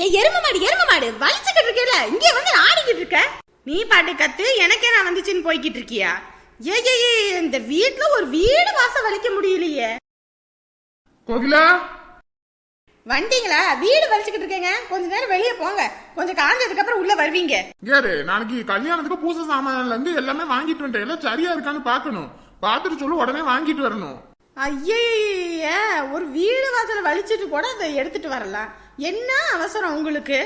ஏ எரும மாடு எரும மாடு. வலிச்சுக்கிட்டு இருக்கேல இங்க வந்து ஆடிக்கிட்டு இருக்க நீ பாட்டு கத்து எனக்கே நான் வந்துச்சுன்னு போய்கிட்டு இருக்கியா? ஏ ஏ இந்த வீட்ல ஒரு வீடு வாசம் வலிக்க முடியலையே. கோகிலா? வந்தீங்களா? வீடு வலிச்சுக்கிட்டு இருக்கேங்க. கொஞ்ச நேரம் வெளியே போங்க. கொஞ்சம் காஞ்சதுக்கு அப்புறம் உள்ள வருவீங்க. யாரு? நாளைக்கு கல்யாணத்துக்கு பூசை சாமான்ல இருந்து எல்லாமே வாங்கிட்டு வந்துட்டேன். எல்லாம் சரியா இருக்கான்னு பார்க்கணும். பார்த்துட்டு சொல்லு உடனே வாங்கிட்டு வரணும். ஐய ஒரு வீடு வாசல வலிச்சிட்டு கூட அதை எடுத்துட்டு வரலாம். என்ன அவசரம் உங்களுக்கு?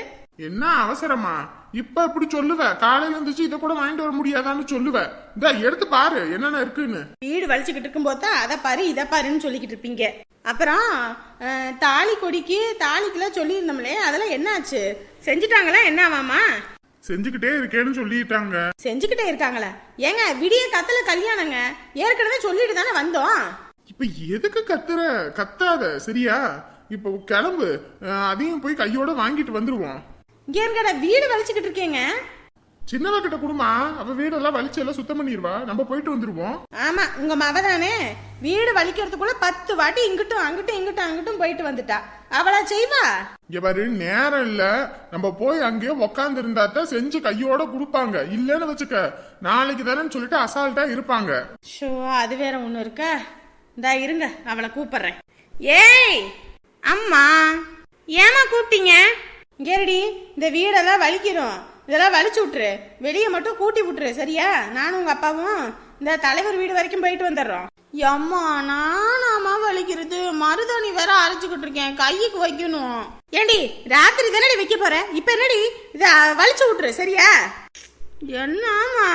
என்ன அவசரமா? இப்ப இப்படி சொல்லுவ. காலையில இருந்துச்சு இதை கூட வாங்கிட்டு வர முடியாதான்னு சொல்லுவ. இந்த எடுத்து பாரு என்னென்ன இருக்குன்னு. வீடு வலிச்சுக்கிட்டு இருக்கும்போது தான் அதை பாரு இதை பாருன்னு சொல்லிக்கிட்டு இருப்பீங்க. அப்புறம் தாலி கொடிக்கு தாலிக்கெல்லாம் சொல்லியிருந்தோம்லே அதெல்லாம் என்னாச்சு? செஞ்சுட்டாங்களா என்னவாமா செஞ்சுக்கிட்டே இருக்கேன்னு சொல்லிட்டாங்க. செஞ்சுக்கிட்டே இருக்காங்களா? ஏங்க விடிய கத்தல கல்யாணங்க. ஏற்கனவே சொல்லிட்டு தானே வந்தோம். இப்ப எதுக்கு கத்துற? கத்தாத சரியா? இப்ப கிளம்பு. அதையும் போய் கையோட வாங்கிட்டு வந்துருவோம். இருக்கடா வீடு வலிச்சுக்கிட்டு இருக்கேங்க? சின்னவ கிட்ட குடுமா. அவ வீடெல்லாம் வலிச்சு எல்லாம் சுத்தம் பண்ணிடுவா நம்ம போயிட்டு வந்துருவோம். ஆமா உங்க மவ தானே? வீடு வலிக்கிறதுக்குள்ள பத்து வாட்டி இங்கிட்டும் அங்கிட்டும் இங்கிட்டும் அங்கிட்டும் போயிட்டு வந்துட்டா. அவளா செய்வா? இங்க பாரு நேரம் இல்ல. நம்ம போய் அங்கேயே உக்காந்து இருந்தாத்தான் செஞ்சு கையோட கொடுப்பாங்க. இல்லன்னு வச்சுக்க நாளைக்கு தானே சொல்லிட்டு அசால்ட்டா இருப்பாங்க. ஷோ அது வேற ஒண்ணு இருக்கா? இந்தா இருங்க அவளை கூப்பிடுறேன். ஏய்! அம்மா ஏமா கூப்பிட்டீங்க? கேரடி இந்த வீடெல்லாம் வலிக்கிறோம். இதெல்லாம் வலிச்சு விட்டுரு. வெளியே மட்டும் கூட்டி விட்டுரு சரியா? நானும் உங்க அப்பாவும் இந்த தலைவர் வீடு வரைக்கும் போயிட்டு வந்துடுறோம். அம்மா நானாமா வலிக்கிறது. மருதாணி வேற அரைச்சுக்கிட்டு இருக்கேன். கைக்கு வைக்கணும். ஏண்டி ராத்திரி தானடி வைக்க போற? இப்ப என்னடி? இத வலிச்சு விட்டுரு சரியா? என்னாமா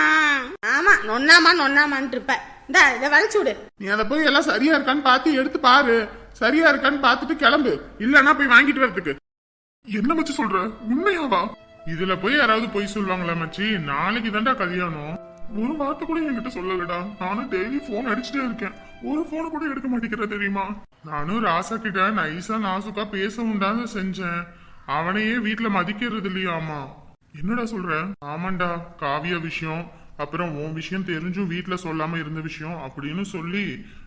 ஆமா நொன்னாமா நொன்னாமான்ட்டு இருப்ப. இந்தா இதை வலிச்சு விடு. நீ அதை போய் எல்லாம் சரியா இருக்கான்னு பார்த்து எடுத்து பாரு. சரியா இருக்கான்னு பார்த்துட்டு கிளம்பு. இல்லன்னா போய் வாங்கிட்டு வரதுக்கு என்ன மச்சி சொல்ற? உண்மையாவா? இதுல போய் யாராவது போய் சொல்லுவாங்களா மச்சி? நாளைக்கு தான்டா கல்யாணம். ஒரு வார்த்தை கூட என்கிட்ட சொல்லலடா. நானும் டெய்லி போன் அடிச்சுட்டே இருக்கேன். ஒரு போனை கூட எடுக்க மாட்டேங்கிற தெரியுமா? நானும் ராசா கிட்ட நைஸா நாசுக்கா பேசவும் தான் செஞ்சேன். அவனையே வீட்டுல மதிக்கிறது இல்லையாமா என்னடா சொல்ற? ஆமாண்டா காவியா விஷயம். அப்புறம் உன் விஷயம் தெரிஞ்சும் வீட்ல சொல்லாம இருந்த விஷயம் அப்படின்னு சொல்லி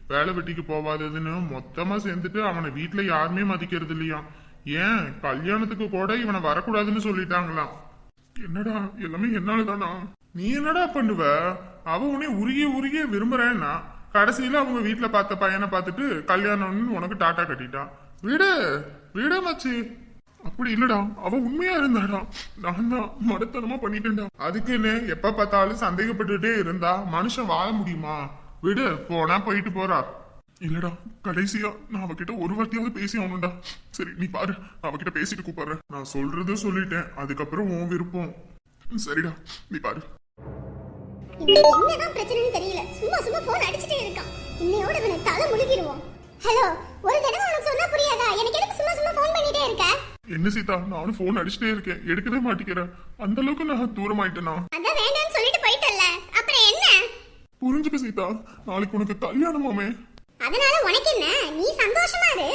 வேலை வெட்டிக்கு போவாததுன்னு மொத்தமா சேர்ந்துட்டு அவனை வீட்டுல யாருமே மதிக்கிறது இல்லையா? ஏன்? கல்யாணத்துக்கு கூட இவனை வரக்கூடாதுன்னு சொல்லிட்டாங்களாம். என்னடா? எல்லாமே என்னாலதானா? நீ என்னடா பண்ணுவ? அவ உன்னை உருகிய உருகிய விரும்புறேன்னா கடைசியில அவங்க வீட்டுல பார்த்த பையனை பார்த்துட்டு கல்யாணம்னு உனக்கு டாட்டா கட்டிட்டான் விடு! விடு மச்சி! அப்படி இல்லடா. அவ உண்மையா இருந்தாடா. நான் தான் மடத்தனமா பண்ணிட்டேன்டா. அதுக்குன்னு எப்ப பார்த்தாலும் சந்தேகப்பட்டுட்டே இருந்தா மனுஷன் வாழ முடியுமா? விடு போனா போயிட்டு போறா. இல்லடா கடைசியா நான் அவகிட்ட ஒரு வார்த்தையாவது பேசி ஆகணும்டா. சரி நீ பாரு அவகிட்ட பேசிட்டு கூப்பிடுறேன். நான் சொல்றது சொல்லிட்டேன் அதுக்கப்புறம் உன் விருப்பம். சரிடா நீ பாரு. என்னதான் பிரச்சனைன்னு தெரியல. சும்மா சும்மா போன் அடிச்சுட்டே இருக்கான். இன்னையோட இவனை தலை முழுகிடுவோம். ஹலோ ஒரு தடவை உனக்கு சொன்னா புரியாதா? எனக்கு எதுக்கு சும்மா சும்மா போன் பண்ணிட்டே இருக்க? என்ன சீதா நானும் போன் அடிச்சுட்டே இருக்கேன். எடுக்கவே மாட்டேங்கிறேன் அந்த அளவுக்கு நான் தூரமாயிட்டேனா? அதான் வேண்டாம்னு சொல்லிட்டு போயிட்டல்ல அப்புறம் என்ன புரிஞ்சுக்க சீதா நாளைக்கு உனக்கு கல்யாணமாமே அதனால உனக்கு என்ன? நீ சந்தோஷமா இரு.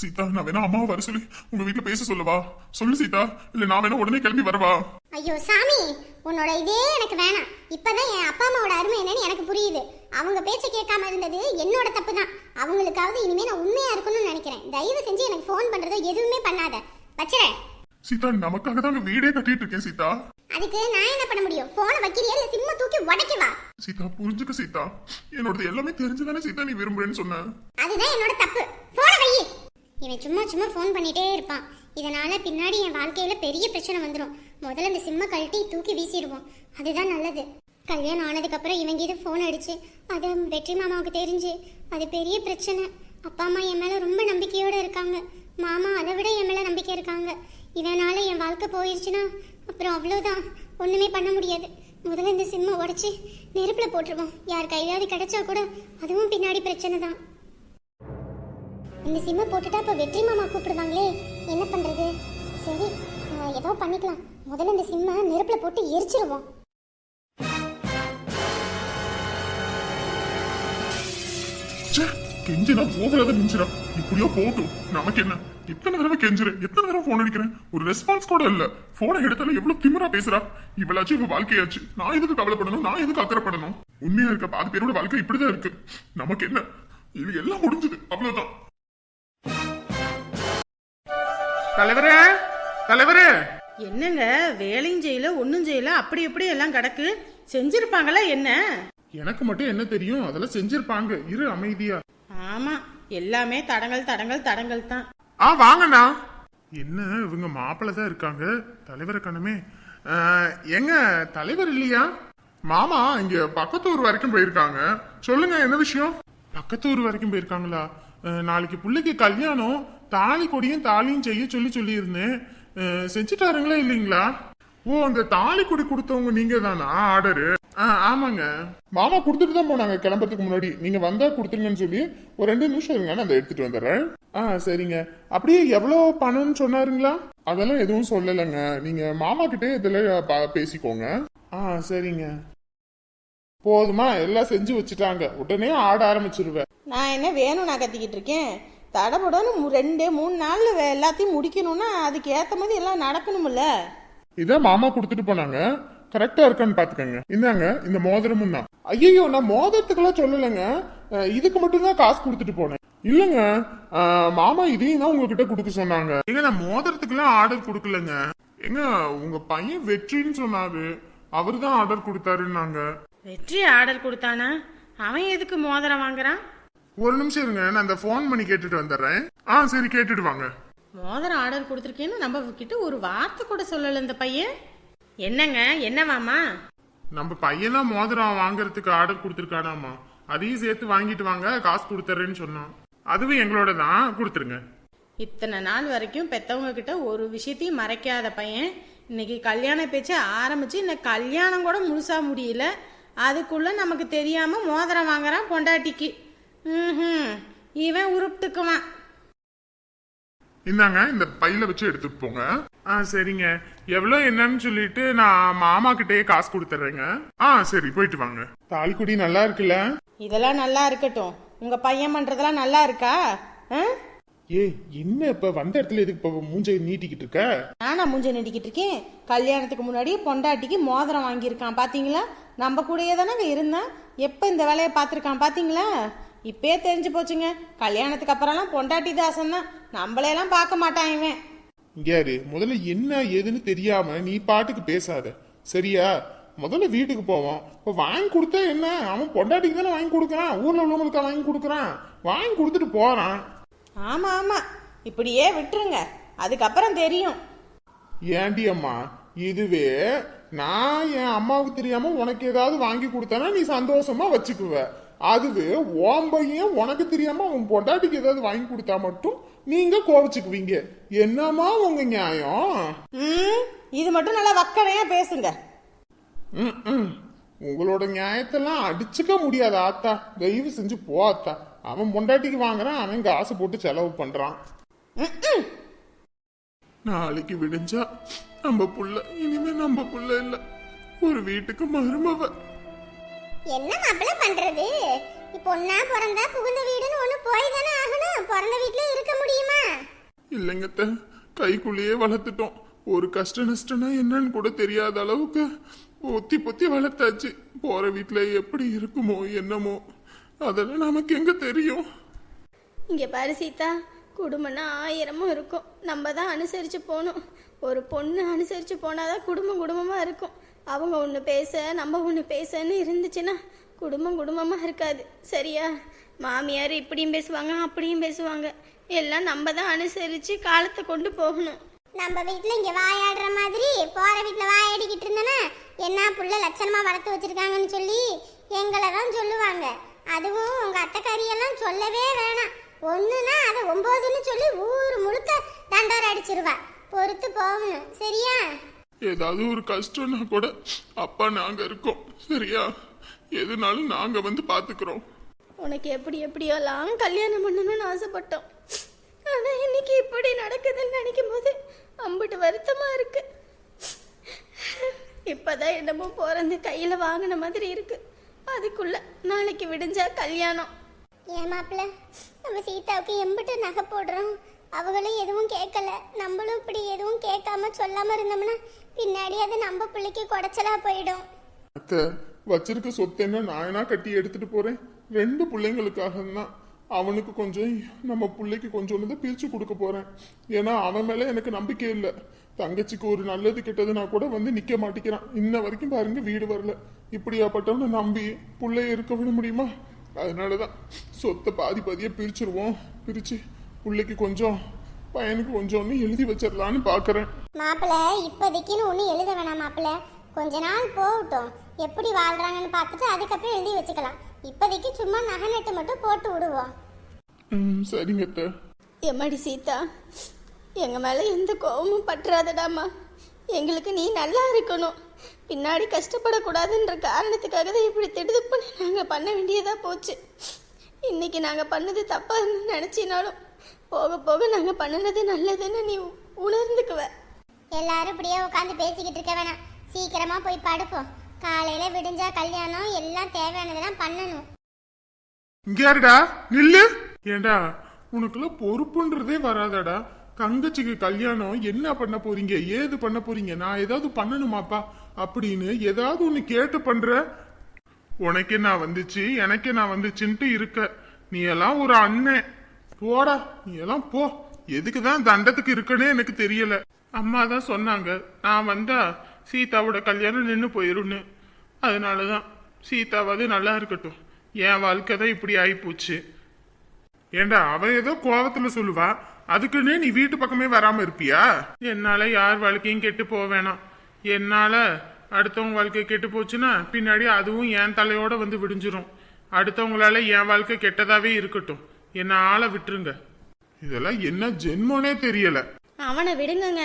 சீதா நான் வேணா அம்மாவை வர சொல்லி உங்க வீட்டுல பேச சொல்லவா? சொல்லு சீதா. இல்ல நான் வேணா உடனே கிளம்பி வரவா? ஐயோ சாமி உன்னோட இதே எனக்கு வேணாம். இப்பதான் என் அப்பா அம்மாவோட அருமை என்னன்னு எனக்கு புரியுது. அவங்க பேச்ச கேட்காம இருந்தது என்னோட தப்பு தான் அவங்களுக்காவது இனிமே நான் உண்மையா இருக்கணும்னு நினைக்கிறேன். தயவு செஞ்சு எனக்கு ஃபோன் பண்றதோ எதுவுமே பண்ணாத. வச்சுறேன். சீதா நமக்காக தான் வீடே கட்டிட்டு இருக்கேன் சீதா. அதுக்கு நான் என்ன பண்ண முடியும்? போனை வைக்கிறியா இல்ல சிம்ம தூக்கி உடைக்கவா? சீதா புரிஞ்சுக்க சீதா. என்னோடது எல்லாமே தெரிஞ்சுதானே சீதா நீ விரும்புறேன்னு சொன்ன? அதுதான் என்னோட தப்பு. போன வை. இவன் சும்மா சும்மா ஃபோன் பண்ணிட்டே இருப்பான். இதனால பின்னாடி என் வாழ்க்கையில பெரிய பிரச்சனை வந்துடும் முதல்ல இந்த சிம்ம கழட்டி தூக்கி வீசிடுவோம். அதுதான் நல்லது. கல்யாணம் ஆனதுக்கு அப்புறம் இவங்க இது ஃபோன் அடிச்சு அது வெற்றி மாமாவுக்கு தெரிஞ்சு அது பெரிய பிரச்சனை. அப்பா அம்மா என் மேல ரொம்ப நம்பிக்கையோட இருக்காங்க. மாமா அதை விட என் மேல நம்பிக்கை இருக்காங்க. இதனால என் வாழ்க்கை போயிருச்சுன்னா அப்புறம் அவ்வளோதான் ஒன்றுமே பண்ண முடியாது. முதல்ல இந்த சிம்மை உடச்சி நெருப்பில் போட்டுருவோம். யார் கையிலாவது கிடைச்சா கூட அதுவும் பின்னாடி பிரச்சனை தான். இந்த சிம்மை போட்டுட்டா இப்போ வெற்றி மாமா கூப்பிடுவாங்களே. என்ன பண்ணுறது சரி ஏதோ பண்ணிக்கலாம். முதல்ல இந்த சிம்மை நெருப்பில் போட்டு எரிச்சிருவோம். கெஞ்சினா போகலாத மிஞ்சிரா இப்படியோ போட்டும். நமக்கு என்ன? எத்தனை தடவை கெஞ்சுறேன் எத்தனை தடவை போன் அடிக்கிறேன்? ஒரு ரெஸ்பான்ஸ் கூட இல்ல. போனை எடுத்தாலும் எவ்வளவு திமிரா பேசுறா? இவளாச்சும் இவ வாழ்க்கையாச்சு. நான் எதுக்கு கவலைப்படணும்? நான் எதுக்கு அக்கறைப்படணும்? உண்மையா இருக்க பாதி பேரோட வாழ்க்கை இப்படிதான் இருக்கு. நமக்கு என்ன? இது எல்லாம் முடிஞ்சது. அவ்வளவுதான். தலைவரே தலைவரே. என்னங்க? வேலையும் செய்யல ஒன்றும் செய்யல. அப்படி எப்படி எல்லாம் கிடக்கு. செஞ்சிருப்பாங்களா என்ன? எனக்கு மட்டும் என்ன தெரியும்? அதெல்லாம் செஞ்சிருப்பாங்க. இரு அமைதியா. ஆமா. எல்லாமே தடங்கள் தடங்கள் தடங்கள் தான் ஆ வாங்கண்ணா. என்ன இவங்க மாப்பிள்ள தான் இருக்காங்க? தலைவரை கணமே. எங்க தலைவர் இல்லையா? மாமா இங்க பக்கத்து ஊர் வரைக்கும் போயிருக்காங்க. சொல்லுங்க என்ன விஷயம்? பக்கத்து ஊர் வரைக்கும் போயிருக்காங்களா? நாளைக்கு பிள்ளைக்கு கல்யாணம் தாலி கொடியும் தாலியும் செய்ய சொல்லி சொல்லியிருந்தேன். செஞ்சுட்டாருங்களா இல்லைங்களா? ஓ அந்த தாலி கொடி கொடுத்தவங்க நீங்க தானா ஆர்டரு ஆமாங்க. மாமா கொடுத்துட்டு தான் போனாங்க கிளம்புறதுக்கு முன்னாடி. நீங்க வந்தா கொடுத்துருங்கன்னு சொல்லி ஒரு ரெண்டு நிமிஷம் இருங்க நான் அதை எடுத்துட்டு வந்துடுறேன். ஆ சரிங்க. அப்படியே எவ்வளவு பணம்னு சொன்னாருங்களா? அதெல்லாம் எதுவும் சொல்லலைங்க. நீங்க மாமா கிட்டே இதுல பா- பேசிக்கோங்க. ஆ சரிங்க. போதுமா? எல்லாம் செஞ்சு வச்சுட்டாங்க. உடனே ஆட ஆரம்பிச்சிருவேன். நான் என்ன வேணும் நான் கத்திக்கிட்டு இருக்கேன்? தடபுடன்னு ரெண்டு மூணு நாள்ல எல்லாத்தையும் முடிக்கணும்னா அதுக்கு ஏத்த மாதிரி எல்லாம் நடக்கணும்ல? இதான் மாமா கொடுத்துட்டு போனாங்க. கரெக்டா இருக்கான்னு பாத்துக்கங்க இந்தாங்க இந்த மோதிரமும் தான். ஐயோ நான் மோதிரத்துக்கெல்லாம் சொல்லலைங்க. இதுக்கு மட்டும் தான் காசு கொடுத்துட்டு போனேன். இல்லங்க மாமா இதையும் தான் உங்ககிட்ட கொடுக்க சொன்னாங்க. ஏங்க நான் மோதிரத்துக்கெல்லாம் ஆர்டர் கொடுக்கலங்க. எங்க உங்க பையன் வெற்றின்னு சொன்னாரு. அவரு தான் ஆர்டர் கொடுத்தாருன்னாங்க. வெற்றி ஆர்டர் கொடுத்தானா? அவன் எதுக்கு மோதிரம் வாங்குறான்? ஒரு நிமிஷம் இருங்க நான் அந்த ஃபோன் பண்ணி கேட்டுட்டு வந்துடுறேன். ஆ சரி கேட்டுட்டு வாங்க. மோதிரம் ஆர்டர் கொடுத்துருக்கேன்னு நம்ம கிட்ட ஒரு வார்த்தை கூட சொல்லல இந்த பையன். என்னங்க? என்னவாமா நம்ம பையனா மோதிரம் வாங்குறதுக்கு ஆர்டர் கொடுத்துருக்கானாமா அதையும் சேர்த்து வாங்கிட்டு வாங்க காசு கொடுத்துறேன்னு சொன்னான். அதுவும் எங்களோட தான் கொடுத்துருங்க. இத்தனை நாள் வரைக்கும் பெத்தவங்க கிட்ட ஒரு விஷயத்தையும் மறைக்காத பையன். இன்னைக்கு கல்யாண பேச்சு ஆரம்பிச்சு இன்னைக்கு கல்யாணம் கூட முழுசா முடியல. அதுக்குள்ள நமக்கு தெரியாம மோதிரம் வாங்குறான் பொண்டாட்டிக்கு. ம்ஹும். இவன் உருப்பிட்டுக்குவான். இந்தாங்க இந்த பையில வச்சு எடுத்துட்டு போங்க. ஆ சரிங்க. எவ்வளவு என்னன்னு சொல்லிட்டு நான் மாமா கிட்டயே காசு கொடுத்துட்றேங்க ஆ சரி போயிட்டு வாங்க. தாலிக்குடி நல்லா இருக்குல்ல? இதெல்லாம் நல்லா இருக்கட்டும். உங்க பையன் பண்றதெல்லாம் நல்லா இருக்கா? ஆ? ஏய் என்ன இப்ப? வந்த இடத்துல எதுக்கு இப்ப மூஞ்சை நீட்டிக்கிட்டு இருக்க? நானா மூஞ்ச நடிக்கிட்டு இருக்கேன். கல்யாணத்துக்கு முன்னாடி பொண்டாட்டிக்கு மோதிரம் வாங்கியிருக்கான் பாத்தீங்களா? நம்ம கூடயே தானே இருந்தான். எப்ப இந்த வேலையை பார்த்துருக்கான் பாத்தீங்களா? இப்பயே தெரிஞ்சு போச்சுங்க. கல்யாணத்துக்கு அப்புறம்லாம் பொண்டாட்டி தாசன் தான். நம்மளையெல்லாம் பார்க்க மாட்டான் இவன். இங்க யாரு முதல்ல என்ன ஏதுன்னு தெரியாம நீ பாட்டுக்கு பேசாத. சரியா? முதல்ல வீட்டுக்கு போவோம். இப்போ வாங்கி கொடுத்தா என்ன? அவன் பொண்டாட்டிக்கு தானே வாங்கி கொடுக்குறான். ஊர்ல உள்ளவங்களுக்கா வாங்கி கொடுக்குறான்? வாங்கி கொடுத்துட்டு போறான். ஆமா ஆமா. இப்படியே விட்டுருங்க. அதுக்கப்புறம் தெரியும். ஏண்டி அம்மா இதுவே நான் என் அம்மாவுக்கு தெரியாம உனக்கு ஏதாவது வாங்கி கொடுத்தேன்னா நீ சந்தோஷமா வச்சுக்குவ. அதுவே உன் பையன் உனக்கு தெரியாம அவன் பொண்டாட்டிக்கு ஏதாவது வாங்கி கொடுத்தா மட்டும் நீங்க கோவிச்சுக்குவீங்க. என்னம்மா உங்க நியாயம்? இது மட்டும் நல்லா வக்கனையா பேசுங்க. உங்களோட நியாயத்தெல்லாம் அடிச்சுக்க முடியாது ஆத்தா. தயவு செஞ்சு போ ஆத்தா. அவன் பொண்டாட்டிக்கு வாங்குறான் அவன் காசு போட்டு செலவு பண்றான். நாளைக்கு விடிஞ்சா நம்ம புள்ள இனிமே நம்ம புள்ள இல்ல. ஒரு வீட்டுக்கு மருமவ. என்ன மாப்பிள்ள பண்றது? இப்போ ஒன்னா பிறந்தா புகுந்த வீடுன்னு ஒண்ணு போய் தானே ஆகணும். பிறந்த வீட்ல இருக்க முடியுமா? இல்லைங்கத்த கைக்குள்ளேயே வளர்த்துட்டோம். ஒரு கஷ்ட நஷ்டம்னா என்னன்னு கூட தெரியாத அளவுக்கு பொத்தி பொத்தி வளர்த்தாச்சு. போற வீட்டுல எப்படி இருக்குமோ என்னமோ. அதெல்லாம் நமக்கு எங்க தெரியும்? இங்கே பாரு சீதா குடும்பம்னா ஆயிரமும் இருக்கும். நம்ம தான் அனுசரித்து போகணும். ஒரு பொண்ணு அனுசரித்து போனாதான் குடும்பம் குடும்பமாக இருக்கும். அவங்க ஒன்று பேச நம்ம ஒன்று பேசன்னு இருந்துச்சுன்னா குடும்பம் குடும்பமாக இருக்காது. சரியா? மாமியார் இப்படியும் பேசுவாங்க அப்படியும் பேசுவாங்க. எல்லாம் நம்ம தான் அனுசரித்து காலத்தை கொண்டு போகணும். நம்ம வீட்டில் இங்கே வாயாடுற மாதிரி போகிற வீட்டில் வாயாடிக்கிட்டு இருந்தனா என்ன புள்ள லட்சணமாக வளர்த்து வச்சிருக்காங்கன்னு சொல்லி எங்களை தான் சொல்லுவாங்க. அதுவும் உங்கள் அத்தைக்காரியெல்லாம் சொல்லவே வேணாம். ஒன்றுனா அதை ஒம்போதுன்னு சொல்லி ஊர் முழுக்க தண்டோரை அடிச்சிருவா. பொறுத்து போகணும். சரியா? ஏதாவது ஒரு கஷ்டம்னா கூட அப்பா நாங்க இருக்கோம். சரியா? எதுனாலும் நாங்க வந்து பாத்துக்கிறோம். உனக்கு எப்படி எப்படியெல்லாம் கல்யாணம் பண்ணணும்னு ஆசைப்பட்டோம். ஆனா இன்னைக்கு இப்படி நடக்குதுன்னு நினைக்கும் போது அம்பிட்டு வருத்தமா இருக்கு. இப்பதான் என்னமோ பிறந்து கையில வாங்கின மாதிரி இருக்கு. அதுக்குள்ள நாளைக்கு விடிஞ்சா கல்யாணம். ஏன் மாப்பிள்ள நம்ம சீதாவுக்கு எம்பிட்டு நகை போடுறோம். அவங்களும் எதுவும் கேட்கல. நம்மளும் இப்படி எதுவும் கேட்காம சொல்லாம இருந்தோம்னா பின்னாடி அது நம்ம பிள்ளைக்கு குடைச்சலா போயிடும். அத்தை வச்சிருக்க சொத்து என்ன நாயனா கட்டி எடுத்துட்டு போறேன். ரெண்டு பிள்ளைங்களுக்காக தான் அவனுக்கு கொஞ்சம் நம்ம பிள்ளைக்கு கொஞ்சம் தான் பிரிச்சு கொடுக்க போறேன். ஏன்னா அவன் மேல எனக்கு நம்பிக்கை இல்லை. தங்கச்சிக்கு ஒரு நல்லது கெட்டதுன்னா கூட வந்து நிக்க மாட்டேங்கிறான் இன்ன வரைக்கும் பாருங்க வீடு வரல. இப்படியாப்பட்டவனை நம்பி பிள்ளைய இருக்க விட முடியுமா? அதனாலதான் சொத்தை பாதி பாதியா பிரிச்சிருவோம். பிரிச்சு பிள்ளைக்கு கொஞ்சம் பையனுக்கு கொஞ்சம்னு எழுதி வச்சிடலான்னு பாக்குறேன். மாப்பிள்ள இப்போதைக்குன்னு ஒன்றும் எழுத வேணாம் மாப்பிள்ள கொஞ்ச நாள் போகட்டும். எப்படி வாழ்றாங்கன்னு பார்த்துட்டு அதுக்கப்புறம் எழுதி வச்சுக்கலாம். இப்போதைக்கு சும்மா நகை நட்டு மட்டும் போட்டு விடுவோம். ம் சரிங்க அத்தை. எம்மாடி சீதா எங்கள் மேலே எந்த கோபமும் பற்றாதடாமா எங்களுக்கு நீ நல்லா இருக்கணும். பின்னாடி கஷ்டப்படக்கூடாதுன்ற காரணத்துக்காக தான் இப்படி திடுதுப்புன்னு நாங்கள் பண்ண வேண்டியதாக போச்சு. இன்னைக்கு நாங்கள் பண்ணது தப்பாக நினச்சினாலும் போக போக நாங்கள் பண்ணினது நல்லதுன்னு நீ உணர்ந்துக்குவ. எல்லாரும் இப்படியே உட்காந்து பேசிக்கிட்டு இருக்க வேணாம். சீக்கிரமா போய் படுப்போம் காலையில விடிஞ்சா கல்யாணம் எல்லாம் தேவையானதெல்லாம் பண்ணணும். இங்க யாருடா? நில்லு. ஏண்டா உனக்குலாம் பொறுப்புன்றதே வராதாடா. தங்கச்சிக்கு கல்யாணம் என்ன பண்ண போறீங்க ஏது பண்ண போறீங்க நான் ஏதாவது பண்ணணுமாப்பா? அப்படின்னு ஏதாவது ஒண்ணு கேட்டு பண்ற. உனக்கே நான் வந்துச்சு எனக்கே நான் வந்துச்சுன்ட்டு இருக்க. நீ எல்லாம் ஒரு அண்ணன். போடா நீ எல்லாம் போ. எதுக்கு தான் தண்டத்துக்கு இருக்குன்னே எனக்கு தெரியல. அம்மா தான் சொன்னாங்க நான் வந்தா சீதாவோட கல்யாணம் நின்று போயிடும்னு அதனால தான் சீதாவது நல்லா இருக்கட்டும். என் வாழ்க்கை தான் இப்படி ஆகிப்போச்சு ஏண்டா அவ ஏதோ கோவத்துல சொல்லுவா. அதுக்குன்னே நீ வீட்டு பக்கமே வராம இருப்பியா? என்னால யார் வாழ்க்கையும் கெட்டு போக வேணாம். என்னால அடுத்தவங்க வாழ்க்கை கெட்டு போச்சுன்னா பின்னாடி அதுவும் என் தலையோட வந்து விடிஞ்சிரும். அடுத்தவங்களால என் வாழ்க்கை கெட்டதாவே இருக்கட்டும். என்ன ஆள விட்டுருங்க. இதெல்லாம் என்ன ஜென்மனே தெரியல. அவனை விடுங்கங்க.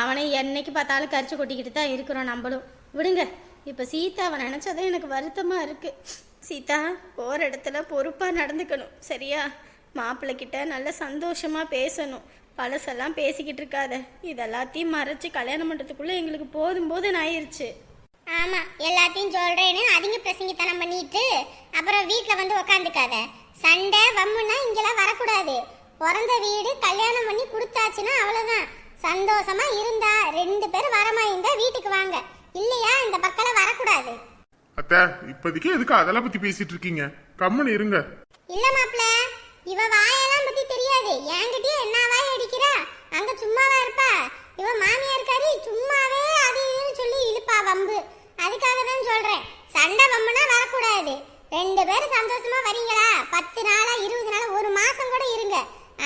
அவனை என்னைக்கு பார்த்தாலும் கரிச்சு கொட்டிக்கிட்டு தான் இருக்கிறோம் நம்மளும். விடுங்க. இப்போ சீதாவை நினச்சதான் எனக்கு வருத்தமாக இருக்கு. சீதா போகிற இடத்துல பொறுப்பாக நடந்துக்கணும். சரியா? மாப்பிள்ளை கிட்ட நல்ல சந்தோஷமாக பேசணும். பழசெல்லாம் பேசிக்கிட்டு இருக்காத. இதெல்லாத்தையும் மறைச்சு கல்யாணம் பண்ணுறதுக்குள்ளே எங்களுக்கு போதும் போதும் ஆயிருச்சு. ஆமா எல்லாத்தையும் சொல்றேன்னு அதிக பிரசங்கித்தனம் பண்ணிட்டு அப்புறம் வீட்ல வந்து உக்காந்துக்காத. சண்டை வம்முன்னா இங்கெல்லாம் வரக்கூடாது. பிறந்த வீடு கல்யாணம் பண்ணி கொடுத்தாச்சுன்னா அவ்வளவுதான். சந்தோஷமா இருந்தா ரெண்டு பேரும் வரமா இருந்தா வீட்டுக்கு வாங்க. இல்லையா இந்த பக்கம் வரக்கூடாது. அத்த இப்போதைக்கு எதுக்கு அதெல்லாம் பத்தி பேசிட்டு இருக்கீங்க? கம்முன்னு இருங்க. இல்ல மாப்ள இவ வாயெல்லாம் பத்தி தெரியாது. என்கிட்டயே என்ன வாய் அடிக்கிறா? அங்க சும்மாவா இருப்பா? இவ மாமியார் கறி சும்மாவே அது இதுன்னு சொல்லி இழுப்பா வம்பு. அதுக்காக தான் சொல்றேன். சண்டை வம்புனா வரக்கூடாது. ரெண்டு பேரும் சந்தோஷமா வரீங்களா? பத்து நாளா இருபது நாளா ஒரு மாசம் கூட இருங்க.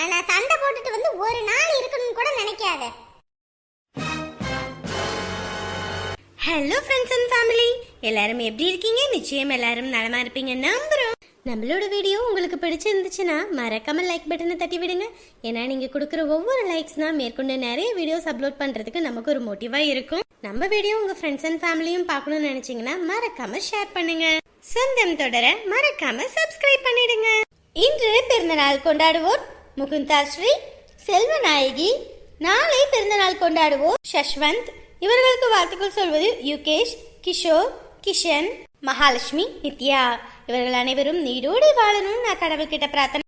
ஆனா சண்டை போட்டுட்டு வந்து ஒரு நாள் இருக்கணும்னு கூட நினைக்காத. ஹலோ ஃப்ரெண்ட்ஸ் அண்ட் ஃபேமிலி எல்லாரும் எப்படி இருக்கீங்க? நிச்சயம் எல்லாரும் நலமா இருப்பீங்க. நம்புறோம். நம்மளோட வீடியோ உங்களுக்கு பிடிச்சிருந்துச்சுன்னா மறக்காம லைக் பட்டனை தட்டி விடுங்க. ஏன்னா நீங்க கொடுக்குற ஒவ்வொரு லைக்ஸ் தான் மேற்கொண்டு நிறைய வீடியோஸ் அப்லோட் பண்றதுக்கு நமக்கு ஒரு மோட்டிவா இருக்கும். நம்ம வீடியோ உங்க ஃப்ரெண்ட்ஸ் அண்ட் ஃபேமிலியும் பார்க்கணும்னு நினைச்சீங்கன்னா மறக்காம ஷேர் பண்ணுங்க. சொந்தம் தொடர மறக்காம சப்ஸ்கிரைப் பண்ணிடுங்க. இன்று பிறந்தநாள் கொண்டாடுவோர் முகுந்தா ஸ்ரீ செல்வநாயகி. நாளை பிறந்தநாள் கொண்டாடுவோர் சஷ்வந்த். இவர்களுக்கு வாழ்த்துக்கள் சொல்வது யுகேஷ் கிஷோர் கிஷன் மகாலட்சுமி நித்யா. இவர்கள் அனைவரும் நீரோடு வாழணும் நான் கடவுள்கிட்ட பிரார்த்தனை